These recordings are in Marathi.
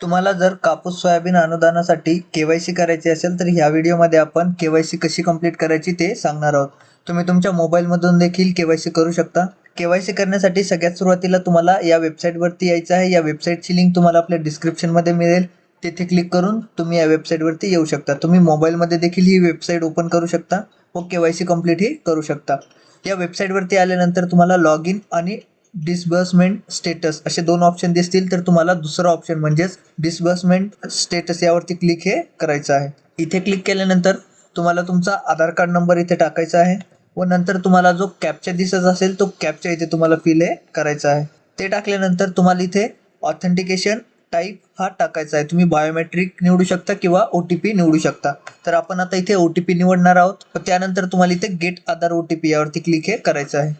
तुम्हाला जर कापूस सोयाबीन अनुदानासाठी केवायसी करायची असेल तर ह्या व्हिडिओमध्ये आपण केवायसी कशी कंप्लीट करायची ते सांगणार आहोत. तुम्ही तुमच्या मोबाईलमधून देखील केवायसी करू शकता. केवायसी करण्यासाठी सगळ्यात सुरुवातीला तुम्हाला या वेबसाईटवरती यायचं आहे. या वेबसाईटची लिंक तुम्हाला आपल्या डिस्क्रिप्शनमध्ये मिळेल. तिथे क्लिक करून तुम्ही या वेबसाईटवरती येऊ शकता. तुम्ही मोबाईलमध्ये देखील ही वेबसाईट ओपन करू शकता व के वाय सी कंप्लीटही करू शकता. या वेबसाईटवरती आल्यानंतर तुम्हाला लॉग इन आणि डिसबर्समेंट स्टेटस असे दोन ऑप्शन दिसतील तर तुम्हाला दुसरा ऑप्शन म्हणजेच डिसबर्समेंट स्टेटस यावरती क्लिक हे करायचं आहे. इथे क्लिक केल्यानंतर तुम्हाला तुमचा आधार कार्ड नंबर इथे टाकायचा आहे व नंतर तुम्हाला जो कॅपचा दिसत असेल तो कॅपचा इथे तुम्हाला फिल हे करायचा आहे. ते टाकल्यानंतर तुम्हाला इथे ऑथेंटिकेशन टाईप हा टाकायचा आहे. तुम्ही बायोमेट्रिक निवडू शकता किंवा ओ टी पी निवडू शकता. तर आपण आता इथे ओ टी पी निवडणार आहोत. त्यानंतर तुम्हाला इथे get Aadhaar O T P यावरती क्लिक हे करायचं आहे.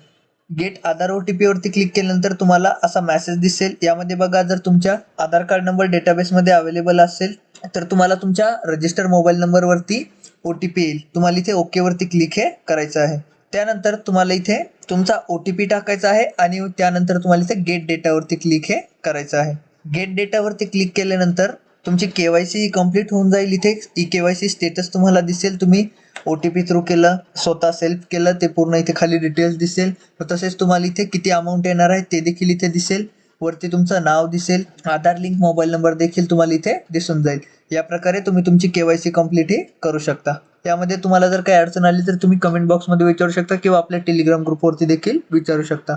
गेट आधार ओ टी पीवरती क्लिक केल्यानंतर तुम्हाला असा मॅसेज दिसेल. यामध्ये बघा जर तुमच्या आधार कार्ड नंबर डेटाबेसमध्ये अवेलेबल असेल तर तुम्हाला तुमच्या रजिस्टर मोबाईल नंबरवरती ओ टी पी येईल. तुम्हाला इथे ओकेवरती क्लिक हे करायचं आहे. त्यानंतर तुम्हाला इथे तुमचा ओ टी पी टाकायचा आहे आणि त्यानंतर तुम्हाला इथे गेट डेटावरती क्लिक हे करायचं आहे. गेट डेटावरती क्लिक केल्यानंतर तुमची के वाय सी कंप्लीट होऊन जाईल इथे. E K Y C status तुम्हाला दिसेल. तुम्ही ओ टी पी थ्रू केलं स्वतः सेल्फ केलं ते पूर्ण इथे खाली डिटेल्स दिसेल. तसेच तुम्हाला इथे किती अमाऊंट येणार आहे ते देखील इथे दिसेल. वरती तुमचं नाव दिसेल. आधार लिंक मोबाईल नंबर देखील तुम्हाला इथे दिसून जाईल. या प्रकारे तुम्ही तुमची के वाय सी कंप्लीट ही करू शकता. यामध्ये तुम्हाला जर काही अडचण आली तर तुम्ही कमेंट बॉक्समध्ये विचारू शकता किंवा आपल्या टेलिग्राम ग्रुपवरती देखील विचारू शकता.